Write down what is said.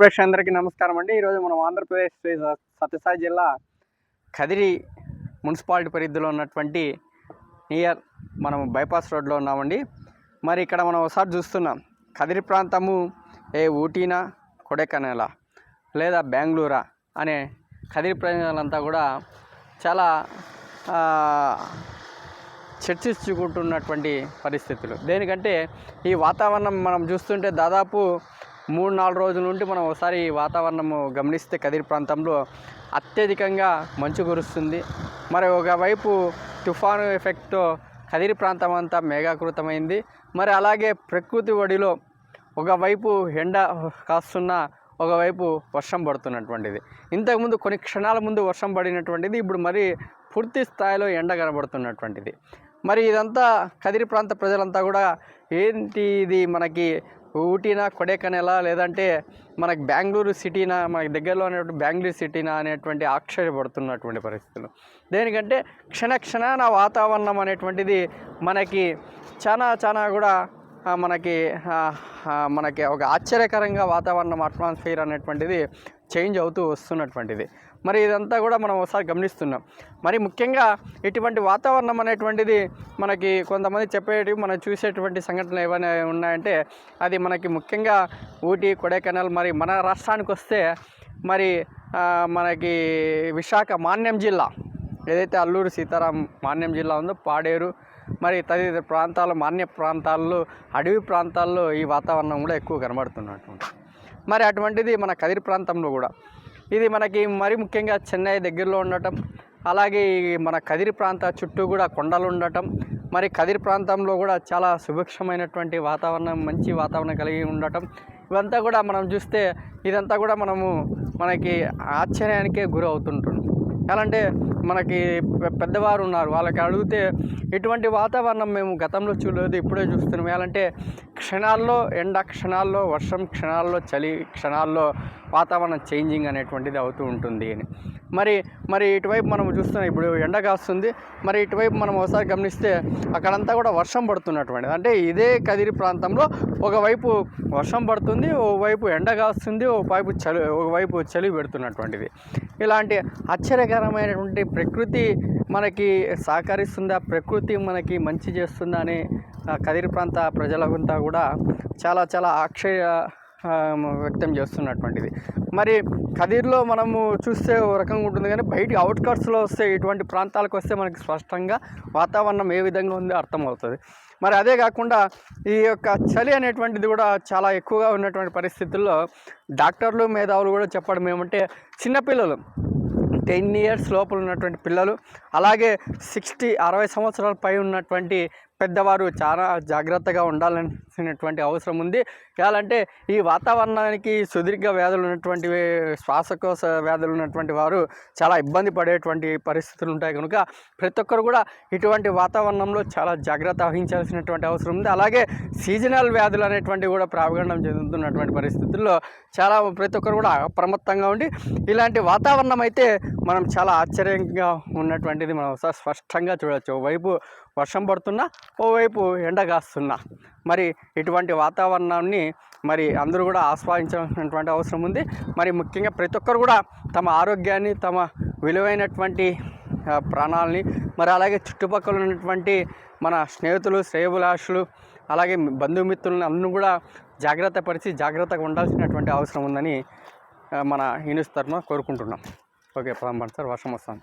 ప్రేక్షకులందరికీ నమస్కారం అండి. ఈరోజు మనం ఆంధ్రప్రదేశ్ సత్యసాయి జిల్లా కదిరి మున్సిపాలిటీ పరిధిలో ఉన్నటువంటి నియర్ మనం బైపాస్ రోడ్లో ఉన్నామండి. మరి ఇక్కడ మనం ఒకసారి చూస్తున్నాం. కదిరి ప్రాంతము ఏ ఊటీనా కొడైకెనాలా లేదా బెంగళూరా అనే కదిరి ప్రజలంతా కూడా చాలా చర్చించుకుంటున్నటువంటి పరిస్థితులు. దేనికంటే ఈ వాతావరణం మనం చూస్తుంటే దాదాపు మూడు నాలుగు రోజుల నుండి మనం ఒకసారి ఈ వాతావరణము గమనిస్తే కదిరి ప్రాంతంలో అత్యధికంగా మంచు కురుస్తుంది. మరి ఒకవైపు తుఫాను ఎఫెక్ట్తో కదిరి ప్రాంతం అంతా మేఘాకృతమైంది. మరి అలాగే ప్రకృతి ఒడిలో ఒకవైపు ఎండ కాస్తున్న ఒకవైపు వర్షం పడుతున్నటువంటిది. ఇంతకుముందు కొన్ని క్షణాల ముందు వర్షం పడినటువంటిది ఇప్పుడు మరి పూర్తి స్థాయిలో ఎండ కనబడుతున్నటువంటిది. మరి ఇదంతా కదిరి ప్రాంత ప్రజలంతా కూడా ఏంటి ఇది మనకి ఊటీనా కొడైకెనాలా లేదంటే మనకు బెంగళూరు సిటీనా మనకి దగ్గరలో ఉన్నటువంటి బెంగళూరు సిటీనా అనేటువంటి ఆశ్చర్యపడుతున్నటువంటి పరిస్థితులు. దేనికంటే క్షణ క్షణాన వాతావరణం అనేటువంటిది మనకి చాలా చాలా కూడా మనకి మనకి ఒక ఆశ్చర్యకరంగా వాతావరణం అట్మాస్ఫియర్ అనేటువంటిది చేంజ్ అవుతూ వస్తున్నటువంటిది. మరి ఇదంతా కూడా మనం ఒకసారి గమనిస్తున్నాం. మరి ముఖ్యంగా ఇటువంటి వాతావరణం అనేటువంటిది మనకి కొంతమంది చెప్పేటివి మనం చూసేటువంటి సంఘటనలు ఏమైనా ఉన్నాయంటే అది మనకి ముఖ్యంగా ఊటీ కొడైకెనాల్ మరి మన రాష్ట్రానికి వస్తే మరి మనకి విశాఖ మాన్యం జిల్లా ఏదైతే అల్లూరు సీతారాం మాన్యం జిల్లా ఉందో పాడేరు మరి తదితర ప్రాంతాలు మాన్య ప్రాంతాల్లో అడవి ప్రాంతాల్లో ఈ వాతావరణం కూడా ఎక్కువ కనబడుతున్నటువంటి. మరి అటువంటిది మన కదిరి ప్రాంతంలో కూడా. ఇది మనకి మరి ముఖ్యంగా చెన్నై దగ్గరలో ఉండటం అలాగే ఈ మన కదిరి ప్రాంత చుట్టూ కూడా కొండలు ఉండటం మరి కదిరి ప్రాంతంలో కూడా చాలా సుభిక్షమైనటువంటి వాతావరణం మంచి వాతావరణం కలిగి ఉండటం ఇవంతా కూడా మనం చూస్తే ఇదంతా కూడా మనము మనకి ఆశ్చర్యానికే గురవుతుంటున్నాం ఎలా అంటే మనకి పెద్దవారు ఉన్నారు. వాళ్ళకి అడిగితే ఇటువంటి వాతావరణం మేము గతంలో చూడలేదు ఇప్పుడే చూస్తున్నాం. ఎలా క్షణాల్లో ఎండ క్షణాల్లో వర్షం క్షణాల్లో చలి క్షణాల్లో వాతావరణం చేంజింగ్ అనేటువంటిది అవుతూ ఉంటుంది అని. మరి మరి ఇటువైపు మనం చూస్తున్నాం ఇప్పుడు ఎండ కాస్తుంది. మరి ఇటువైపు మనం ఒకసారి గమనిస్తే అక్కడంతా కూడా వర్షం పడుతున్నటువంటిది. అంటే ఇదే కదిరి ప్రాంతంలో ఒకవైపు వర్షం పడుతుంది ఓవైపు ఎండ కాస్తుంది ఒకవైపు చలి ఒకవైపు చలి పెడుతున్నటువంటిది. ఇలాంటి ఆశ్చర్యకరమైనటువంటి ప్రకృతి మనకి సహకరిస్తుందా ప్రకృతి మనకి మంచి చేస్తుందా అని కదిరి ప్రాంత ప్రజలకంతా కూడా చాలా చాలా ఆక్షయ వ్యక్తం చేస్తున్నటువంటిది. మరి కదిర్లో మనము చూస్తే ఓ రకంగా ఉంటుంది కానీ బయట అవుట్కట్స్లో వస్తే ఇటువంటి ప్రాంతాలకు వస్తే మనకి స్పష్టంగా వాతావరణం ఏ విధంగా ఉందో అర్థమవుతుంది. మరి అదే కాకుండా ఈ యొక్క చలి అనేటువంటిది కూడా చాలా ఎక్కువగా ఉన్నటువంటి పరిస్థితుల్లో డాక్టర్లు మేధావులు కూడా చెప్పడం ఏమంటే చిన్నపిల్లలు టెన్ ఇయర్స్ లోపల ఉన్నటువంటి పిల్లలు అలాగే సిక్స్టీ అరవై సంవత్సరాల పై ఉన్నటువంటి పెద్దవారు చాలా జాగ్రత్తగా ఉండాల్సినటువంటి అవసరం ఉంది. ఎలాంటే ఈ వాతావరణానికి సుదీర్ఘ వ్యాధులు ఉన్నటువంటి శ్వాసకోశ వ్యాధులు ఉన్నటువంటి వారు చాలా ఇబ్బంది పడేటువంటి పరిస్థితులు ఉంటాయి కనుక ప్రతి ఒక్కరు కూడా ఇటువంటి వాతావరణంలో చాలా జాగ్రత్త వహించాల్సినటువంటి అవసరం ఉంది. అలాగే సీజనల్ వ్యాధులు అనేటువంటివి కూడా ప్రావగండం చెందుతున్నటువంటి పరిస్థితుల్లో చాలా ప్రతి ఒక్కరు కూడా అప్రమత్తంగా ఉండి ఇలాంటి వాతావరణం అయితే మనం చాలా ఆశ్చర్యంగా ఉన్నటువంటిది మనం ఒకసారి స్పష్టంగా చూడవచ్చు ఓవైపు వర్షం పడుతున్నా ఓవైపు ఎండ కాస్తున్నా. మరి ఇటువంటి వాతావరణాన్ని మరి అందరూ కూడా ఆస్వాదించాల్సినటువంటి అవసరం ఉంది. మరి ముఖ్యంగా ప్రతి ఒక్కరు కూడా తమ ఆరోగ్యాన్ని తమ విలువైనటువంటి ప్రాణాలని మరి అలాగే చుట్టుపక్కల ఉన్నటువంటి మన స్నేహితులు శ్రేయభిలాషులు అలాగే బంధుమిత్రులను అందరూ కూడా జాగ్రత్త పరిచి జాగ్రత్తగా ఉండాల్సినటువంటి అవసరం ఉందని మన యూనిస్ తరఫున కోరుకుంటున్నాం. ఓకే పదం సార్ వర్షం వస్తాను